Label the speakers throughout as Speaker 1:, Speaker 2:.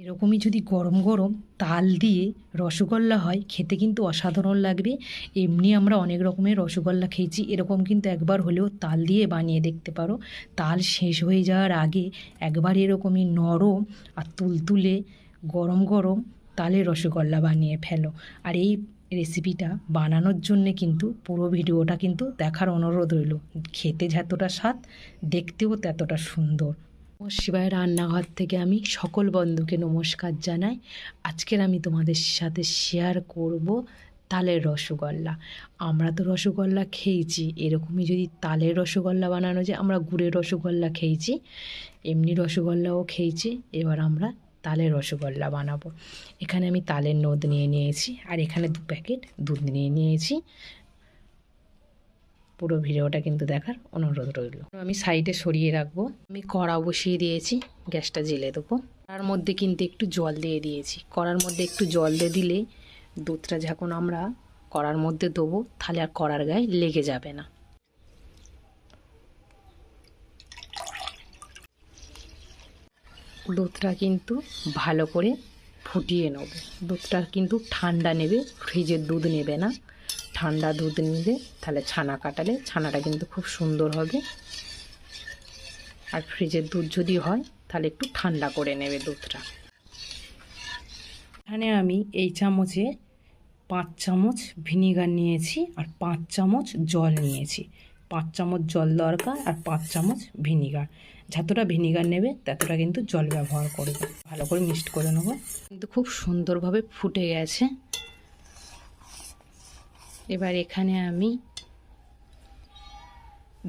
Speaker 1: এরকমই যদি গরম গরম তাল দিয়ে রসগোল্লা হয়, খেতে কিন্তু অসাধারণ লাগবে। এমনি আমরা অনেক রকমের রসগোল্লা খেয়েছি, এরকম কিন্তু একবার হলেও তাল দিয়ে বানিয়ে দেখতে পারো। তাল শেষ হয়ে যাওয়ার আগে একবার এরকমই নরম আর তুলতুলে গরম গরম তালের রসগোল্লা বানিয়ে ফেলো। আর এই রেসিপিটা বানানোর জন্যে কিন্তু পুরো ভিডিওটা কিন্তু দেখার অনুরোধ রইল। খেতে যতটা স্বাদ, দেখতেও ততটা সুন্দর। শিবায় রান্নাঘর থেকে আমি সকল বন্ধুকে নমস্কার জানাই। আজকের আমি তোমাদের সাথে শেয়ার করব তালের রসগোল্লা। আমরা তো রসগোল্লা খেয়েছি, এরকমই যদি তালের রসগোল্লা বানানো যায়, আমরা গুড়ের রসগোল্লা খেয়েছি, এমনি রসগোল্লাও খেয়েছি, এবার আমরা তালের রসগোল্লা বানাবো। এখানে আমি তালের নদ নিয়ে নিয়েছি, আর এখানে দু প্যাকেট দুধ নিয়ে নিয়েছি। পুরো ভিডিওটা কিন্তু দেখার অনুরোধ রইল। আমি সাইডে সরিয়ে রাখব। আমি কড়া বসিয়ে দিয়েছি, গ্যাসটা জেলে দেবো। তার মধ্যে কিন্তু একটু জল দিয়ে দিয়েছি। কড়ার মধ্যে একটু জল দিয়ে দিলে দুধটা যখন আমরা কড়ার মধ্যে দেবো, তাহলে আর কড়ার গায়ে লেগে যাবে না। দুধটা কিন্তু ভালো করে ফুটিয়ে নেব। দুধটা কিন্তু ঠান্ডা নেবে, ফ্রিজের দুধ নেবে না। ঠান্ডা দুধ নিলে, তাহলে ছানা কাটালে, ছানাটা কিন্তু খুব সুন্দর হবে। আর ফ্রিজের দুধ যদি হয়, তাহলে একটু ঠান্ডা করে নেবে দুধটা। এখানে আমি এই চামচে পাঁচ চামচ ভিনিগার নিয়েছি আর পাঁচ চামচ জল নিয়েছি। পাঁচ চামচ জল দরকার আর পাঁচ চামচ ভিনিগার। যতটা ভিনিগার নেবে, ততটা কিন্তু জল ব্যবহার করবে। ভালো করে মিক্সড করে নেব। কিন্তু খুব সুন্দরভাবে ফুটে গেছে। এবার এখানে আমি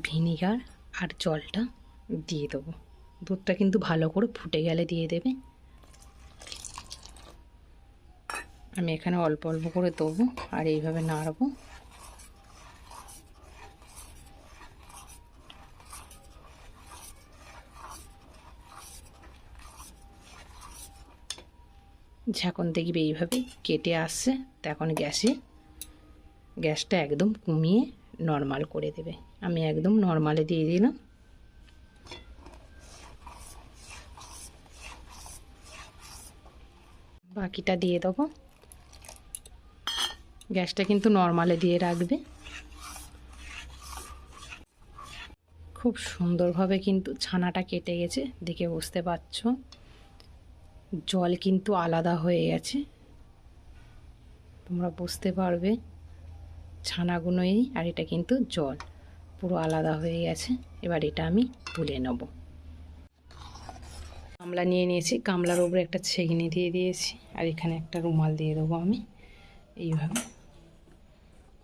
Speaker 1: ভিনিগার আর জলটা দিয়ে দেবো। দুধটা কিন্তু ভালো করে ফুটে গেলে দিয়ে দেবে। আমি এখানে অল্প অল্প করে দেবো আর এইভাবে নাড়বো। যখন দেখবে এইভাবে কেটে আসছে তখন গ্যাসে গ্যাসটা একদম কমিয়ে নর্মাল করে দেবে। আমি একদম নর্মালে দিয়ে দিলাম। বাকিটা দিয়ে দেবো। গ্যাসটা কিন্তু নর্মালে দিয়ে রাখবে। খুব সুন্দরভাবে কিন্তু ছানাটা কেটে গেছে, দেখে বুঝতে পারছ। জল কিন্তু আলাদা হয়ে গেছে। তোমরা বুঝতে পারবে। ছানাগুলোই আর এটা কিন্তু জল। পুরো আলাদা হয়ে গেছে। এবার এটা আমি তুলে নেব। গামলা নিয়ে নিয়েছি। গামলার উপরে একটা ছেগনি দিয়ে দিয়েছি। আর এখানে একটা রুমাল দিয়ে দেবো আমি। এইভাবে।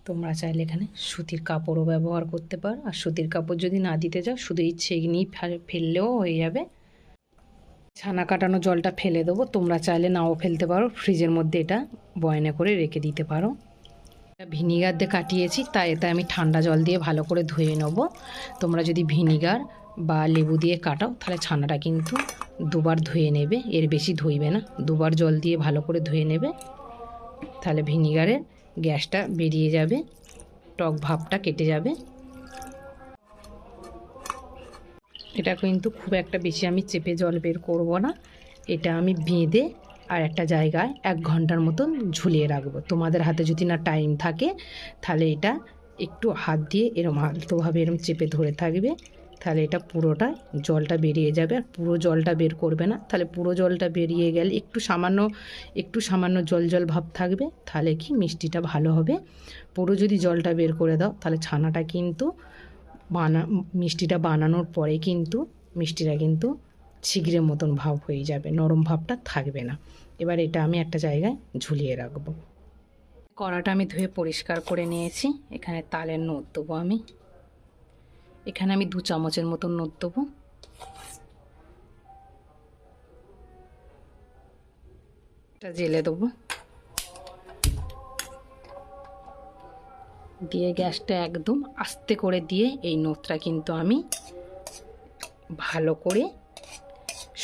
Speaker 1: তোমরা চাইলে এখানে সুতির কাপড়ও ব্যবহার করতে পারো। আর সুতির কাপড় যদি না দিতে চাও শুধু এই ছেগনি ফেললেও হয়ে যাবে। ছানা কাটানো জলটা ফেলে দেবো। তোমরা চাইলে নাও ফেলতে পারো। ফ্রিজের মধ্যে এটা বয়না করে রেখে দিতে পারো। ভিনিগার দিয়ে কাটিয়েছি, তাই এতে আমি ঠান্ডা জল দিয়ে ভালো করে ধুয়ে নেব। তোমরা যদি ভিনিগার বা লেবু দিয়ে কাটাও, তাহলে ছানাটা কিন্তু দুবার ধুয়ে নেবে, এর বেশি ধুইবে না। দুবার জল দিয়ে ভালো করে ধুয়ে নেবে, তাহলে ভিনিগারের গ্যাসটা বেরিয়ে যাবে, টক ভাবটা কেটে যাবে। এটা কিন্তু খুব একটা বেশি আমি চেপে জল বের করব না, এটা আমি বেঁধে আর একটা জায়গায় এক ঘণ্টার মতন ঝুলিয়ে রাখব। তোমাদের হাতে যদি না টাইম থাকে, তাহলে এটা একটু হাত দিয়ে এরম আলতোভাবে এরম চেপে ধরে থাকবে। তাহলে এটা পুরোটা জলটা বেরিয়ে যাবে আর পুরো জলটা বের করবে না। তাহলে পুরো জলটা বেরিয়ে গেলে একটু সামান্য একটু সামান্য জল জল ভাব থাকবে। তাহলে কি মিষ্টিটা ভালো হবে। পুরো যদি জলটা বের করে দাও, তাহলে ছানাটা কিন্তু বানা, মিষ্টিটা বানানোর পরে কিন্তু, মিষ্টিটা কিন্তু ছিগড়ের মতন ভাব হয়ে যাবে, নরম ভাবটা থাকবে না। এবার এটা আমি একটা জায়গায় ঝুলিয়ে রাখব। কড়াটা আমি ধুয়ে পরিষ্কার করে নিয়েছি। এখানে তালের নোট দেবো আমি। এখানে আমি দু চামচের মতন নোট দেবো। এটা জেলে দেবো। দিয়ে গ্যাসটা একদম আস্তে করে দিয়ে এই নোটটা কিন্তু আমি ভালো করে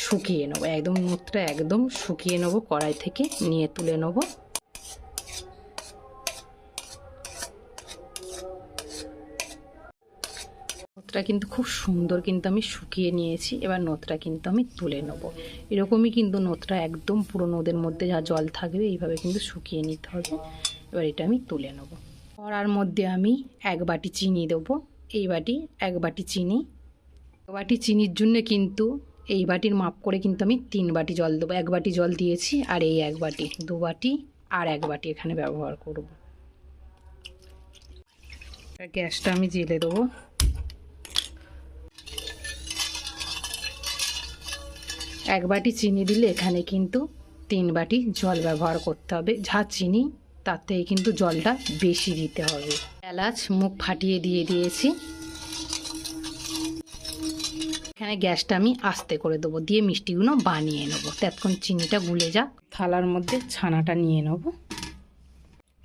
Speaker 1: শুকিয়ে নেব, একদম নোটটা একদম শুকিয়ে নেব, কড়াই থেকে নিয়ে তুলে নেব। নথটা কিন্তু খুব সুন্দর কিন্তু আমি শুকিয়ে নিয়েছি, এবার নথটা কিন্তু আমি তুলে নেব। এরকমই কিন্তু নথটা একদম পুরো নদের মধ্যে যা জল থাকবে, এইভাবে কিন্তু শুকিয়ে নিতে হবে। এবার এটা আমি তুলে নেব। কড়ার মধ্যে আমি এক বাটি চিনি দেবো, এই বাটি এক বাটি চিনি। এক বাটি চিনির জন্য কিন্তু এই বাটির মাপ করে কিন্তু আমি তিন বাটি জল দেবো। এক বাটি জল দিয়েছি আর এই এক বাটি, দু বাটি আর এক বাটি এখানে ব্যবহার করব। গ্যাসটা আমি জেলে দেবো। এক বাটি চিনি দিলে এখানে কিন্তু তিন বাটি জল ব্যবহার করতে হবে। যা চিনি থেকে কিন্তু জলটা বেশি দিতে হবে। এলাচ মুখ ফাটিয়ে দিয়ে দিয়েছি। এখানে গ্যাসটা আমি আস্তে করে দেবো, দিয়ে মিষ্টিগুলো বানিয়ে নেব। ততক্ষণ চিনিটা গুলে যাক থালার মধ্যে ছানাটা নিয়ে নেব।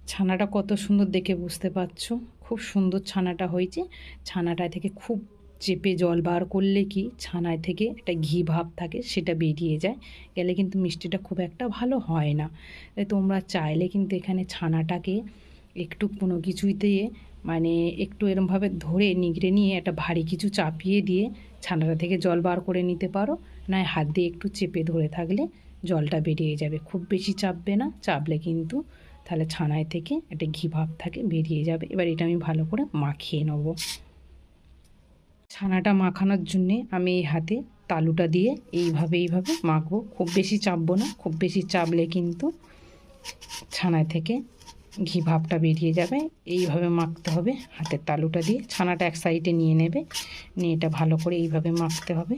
Speaker 1: ছানাটা কত সুন্দর দেখে বুঝতে পারছ? খুব সুন্দর ছানাটা হয়েছে। ছানাটা থেকে খুব চেপে জল বার করলে কি ছানায় থেকে একটা ঘি ভাব থাকে, সেটা বেরিয়ে যায়। গেলে কিন্তু মিষ্টিটা খুব একটা ভালো হয় না। তোমরা চাইলে কিন্তু এখানে ছানাটাকে একটু কোনো কিছুতে মানে একটু এরমভাবে ধরে নিগড়ে নিয়ে একটা ভারী কিছু চাপিয়ে দিয়ে ছানাটা থেকে জল বার করে নিতে পারো। নয় হাত দিয়ে একটু চেপে ধরে থাকলে জলটা বেরিয়ে যাবে। খুব বেশি চাপবে না, চাপলে কিন্তু তাহলে ছানায় থেকে একটা ঘি ভাব থাকে, বেরিয়ে যাবে। এবার এটা আমি ভালো করে মাখিয়ে নেব। ছানাটা মাখানোর জন্যে আমি এই হাতে তালুটা দিয়ে এইভাবে এইভাবে মাখবো। খুব বেশি চাপবো না, খুব বেশি চাপলে কিন্তু ছানায় থেকে ঘি ভাবটা বেরিয়ে যাবে। এইভাবে মাখতে হবে, হাতের তালুটা দিয়ে। ছানাটা এক সাইডে নিয়ে নেবে, নিয়ে এটা ভালো করে এইভাবে মাখতে হবে।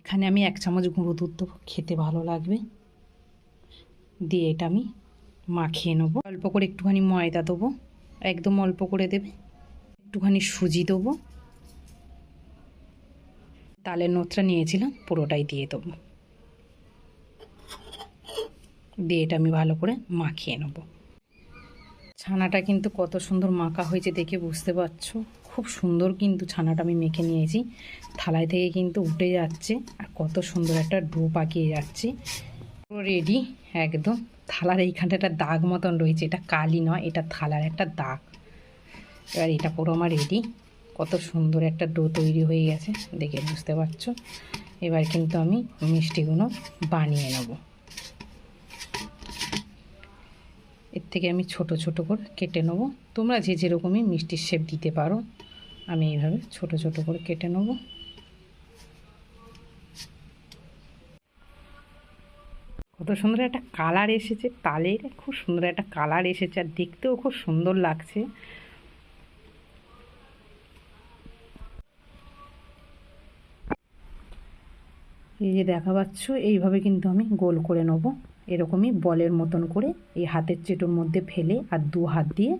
Speaker 1: এখানে আমি এক চামচ গুঁড়ো দুধ দেবো, খেতে ভালো লাগবে। দিয়ে এটা আমি মাখিয়ে নেব। অল্প করে একটুখানি ময়দা দেবো, একদম অল্প করে দেবে। একটুখানি সুজি দেবো। তালের নোটটা নিয়েছিলাম, পুরোটাই দিয়ে দেবো। দিয়ে এটা আমি ভালো করে মাখিয়ে নেব। ছানাটা কিন্তু কত সুন্দর মাখা হয়েছে দেখে বুঝতে পারছ? খুব সুন্দর কিন্তু ছানাটা আমি মেখে নিয়েছি। থালায় থেকে কিন্তু উঠে যাচ্ছে আর কত সুন্দর একটা ডো পাকিয়ে যাচ্ছে। পুরো রেডি একদম। থালার এইখানটা একটা দাগ মতন রয়েছে, এটা কালি নয়, এটা থালার একটা দাগ। এবার এটা পুরো আমার রেডি কত সুন্দর একটা ডো তৈরি হয়ে গেছে, দেখে বুঝতে পারছ? এবার কিন্তু আমি মিষ্টিগুলো বানিয়ে নেব। এর থেকে আমি ছোট ছোট করে কেটে নেব। তোমরা যে যেরকমই মিষ্টির শেপ দিতে পারো, আমি এইভাবে ছোট ছোট করে কেটে নেব। কত সুন্দর একটা কালার এসেছে, তালের খুব সুন্দর একটা কালার এসেছে, আর দেখতেও খুব সুন্দর লাগছে। এই যে দেখা পাচ্ছ, এইভাবে কিন্তু আমি গোল করে নেব। এরকমই বলের মতন করে এই হাতের চেটোর মধ্যে ফেলে আর দু হাত দিয়ে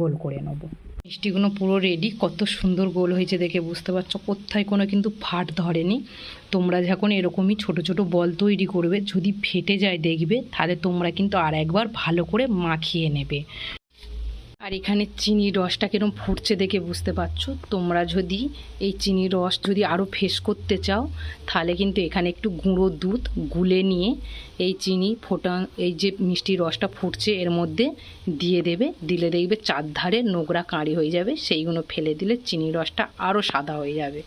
Speaker 1: গোল করে নেব। মিষ্টিগুলো পুরো রেডি কত সুন্দর গোল হয়েছে দেখে বুঝতে পারছ। কোথায় কোনো কিন্তু ফাট ধরেনি। তোমরা যখন এরকমই ছোট ছোট বল তৈরি করবে, যদি ফেটে যায় দেখবে, তাহলে তোমরা কিন্তু আর একবার ভালো করে মাখিয়ে নেবে। আর এখানে চিনির রসটা কিরম ফুটছে দেখে বুঝতে পারছ? তোমরা যদি এই চিনির রস যদি আরও ফেস করতে চাও, তাহলে কিন্তু এখানে একটু গুঁড়ো দুধ গুলে নিয়ে এই চিনি ফোটা, এই যে মিষ্টির রসটা ফুটছে, এর মধ্যে দিয়ে দেবে। দিলে দেখবে চারধারে নোংরা কাঁড়ি হয়ে যাবে, সেইগুলো ফেলে দিলে চিনির রসটা আরও সাদা হয়ে যাবে।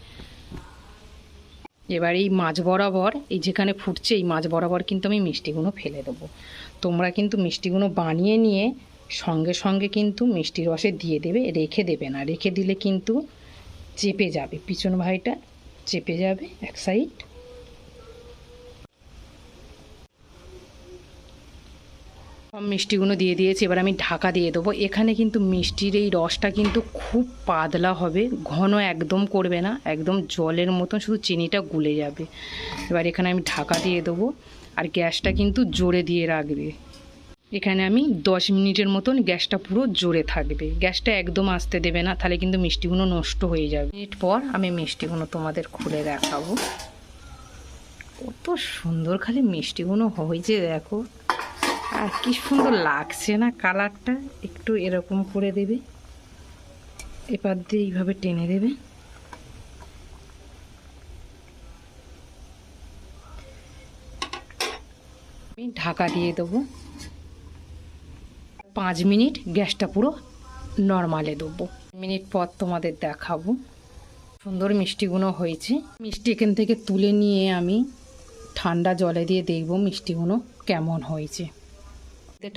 Speaker 1: এবার এই মাছ বরাবর, এই যেখানে ফুটছে, এই মাছ বরাবর কিন্তু আমি মিষ্টিগুলো ফেলে দেবো। তোমরা কিন্তু মিষ্টিগুলো বানিয়ে নিয়ে সঙ্গে সঙ্গে কিন্তু মিষ্টি রসে দিয়ে দেবে, রেখে দেবে না। রেখে দিলে কিন্তু চেপে যাবে। পিছন ভাইটা চেপে যাবে এক সাইড সব মিষ্টিগুলো দিয়ে দিয়েছি, এবার আমি ঢাকা দিয়ে দেবো। এখানে কিন্তু মিষ্টির এই রসটা কিন্তু খুব পাতলা হবে, ঘন একদম করবে না, একদম জলের মতন শুধু চিনিটা গুলে যাবে। এবার এখানে আমি ঢাকা দিয়ে দেবো, আর গ্যাসটা কিন্তু জোরে দিয়ে রাখবে। এখানে আমি দশ মিনিটের মতন গ্যাসটা পুরো জোরে থাকবে। গ্যাসটা একদম আসতে দেবে না, তাহলে কিন্তু মিষ্টিগুলো নষ্ট হয়ে যাবে। মিনিট পর আমি মিষ্টিগুলো তোমাদের খুলে দেখাবো। কত সুন্দর খালি মিষ্টিগুলো হয়েছে, দেখো। আর কি সুন্দর লাগছে না কালারটা, একটু এরকম করে দেবে। এপার দিয়ে এইভাবে টেনে দেবে। আমি ঢাকা দিয়ে দেবো। পাঁচ মিনিট গ্যাসটা পুরো নর্মালে দেবো। মিনিট পর তোমাদের দেখাবো। সুন্দর মিষ্টিগুলো হয়েছে। মিষ্টি এখান থেকে তুলে নিয়ে আমি ঠান্ডা জলে দিয়ে দেখব মিষ্টিগুলো কেমন হয়েছে।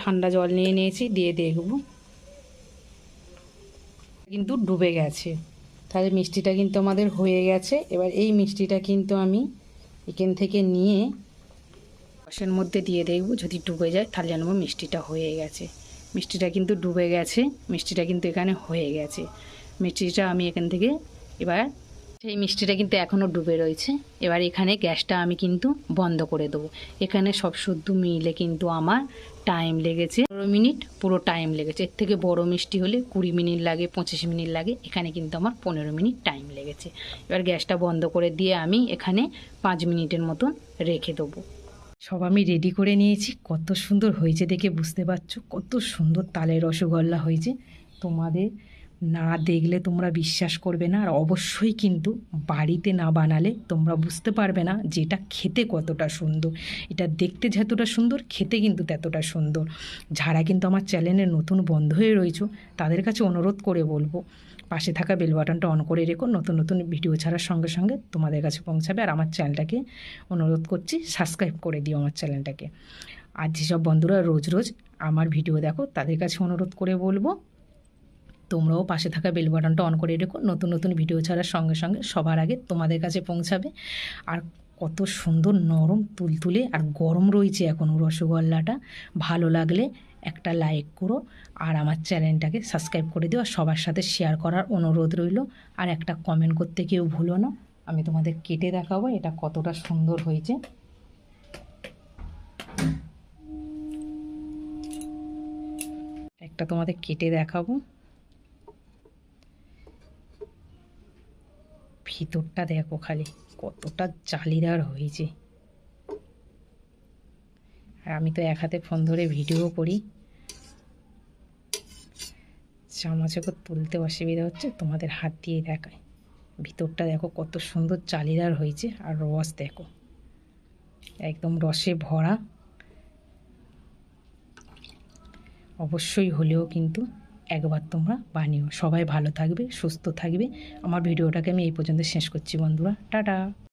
Speaker 1: ঠান্ডা জল নিয়ে নিয়েছি, দিয়ে দেখব। কিন্তু ডুবে গেছে। তাহলে মিষ্টিটা কিন্তু আমাদের হয়ে গেছে। এবার এই মিষ্টিটা কিন্তু আমি এখান থেকে নিয়ে রসের মধ্যে দিয়ে দেখব। যদি ডুবে যায়, তাহলে জানব মিষ্টিটা হয়ে গেছে। মিষ্টিটা কিন্তু ডুবে গেছে, মিষ্টিটা কিন্তু এখানে হয়ে গেছে। মিষ্টিটা আমি এখান থেকে এবার, সেই মিষ্টিটা কিন্তু এখনও ডুবে রয়েছে। এবার এখানে গ্যাসটা আমি কিন্তু বন্ধ করে দেবো। এখানে সব শুদ্ধ মিলে কিন্তু আমার টাইম লেগেছে। পনেরো মিনিট পুরো টাইম লেগেছে। এর থেকে বড় মিষ্টি হলে কুড়ি মিনিট লাগে, পঁচিশ মিনিট লাগে। এখানে কিন্তু আমার পনেরো মিনিট টাইম লেগেছে। এবার গ্যাসটা বন্ধ করে দিয়ে আমি এখানে পাঁচ মিনিটের মতন রেখে দেবো। সব আমি রেডি করে নিয়েছি। কত সুন্দর হয়েছে দেখে বুঝতে পারছ? কত সুন্দর তালের রসগোল্লা হয়েছে। তোমাদের না দেখলে তোমরা বিশ্বাস করবে না। আর অবশ্যই কিন্তু বাড়িতে না বানালে তোমরা বুঝতে পারবে না যে এটা খেতে কতটা সুন্দর। এটা দেখতে যতটা সুন্দর, খেতে কিন্তু ততটা সুন্দর। যারা কিন্তু আমার চ্যানেলে নতুন বন্ধ হয়ে রয়েছে, তাদের কাছে অনুরোধ করে বলব পাশে থাকা বেল বাটনটা অন করে রেখো। নতুন নতুন ভিডিও ছাড়ার সঙ্গে সঙ্গে তোমাদের কাছে পৌঁছাবে আর আমার চ্যানেলটাকে অনুরোধ করছি সাবস্ক্রাইব করে দিও আমার চ্যানেলটাকে আর যেসব বন্ধুরা রোজ রোজ আমার ভিডিও দেখো, তাদের কাছে অনুরোধ করে বলব, তোমরাও পাশে থাকা বেল বাটনটা অন করে রেখো। নতুন নতুন ভিডিও ছাড়ার সঙ্গে সঙ্গে সবার আগে তোমাদের কাছে পৌঁছাবে। আর কত সুন্দর নরম তুলতুলে আর গরম রয়েছে এখনও রসগোল্লাটা। ভালো লাগলে একটা লাইক করো আর আমার চ্যানেলটাকে সাবস্ক্রাইব করে দিও। সবার সাথে শেয়ার করার অনুরোধ রইল। আর একটা কমেন্ট করতে কেউ ভুলো না। আমি তোমাদের কেটে দেখাবো এটা কতটা সুন্দর হয়েছে। একটা তোমাদের কেটে দেখাবো। ভিতরটা দেখো খালি, কতটা জালিদার হয়েছে। আর আমি তো এক হাতে ফোন ধরে ভিডিও করি। চামচে করে তুলতে অসুবিধা হচ্ছে, তোমাদের হাত দিয়ে দেখায় ভিতরটা দেখো কত সুন্দর চালিদার হয়েছে, আর রস দেখো। একদম রসে ভরা। অবশ্যই হলেও কিন্তু একবার তোমরা বানিও। সবাই ভালো থাকবে, সুস্থ থাকবে। আমার ভিডিওটাকে আমি এই পর্যন্ত শেষ করছি বন্ধুরা। টাটা!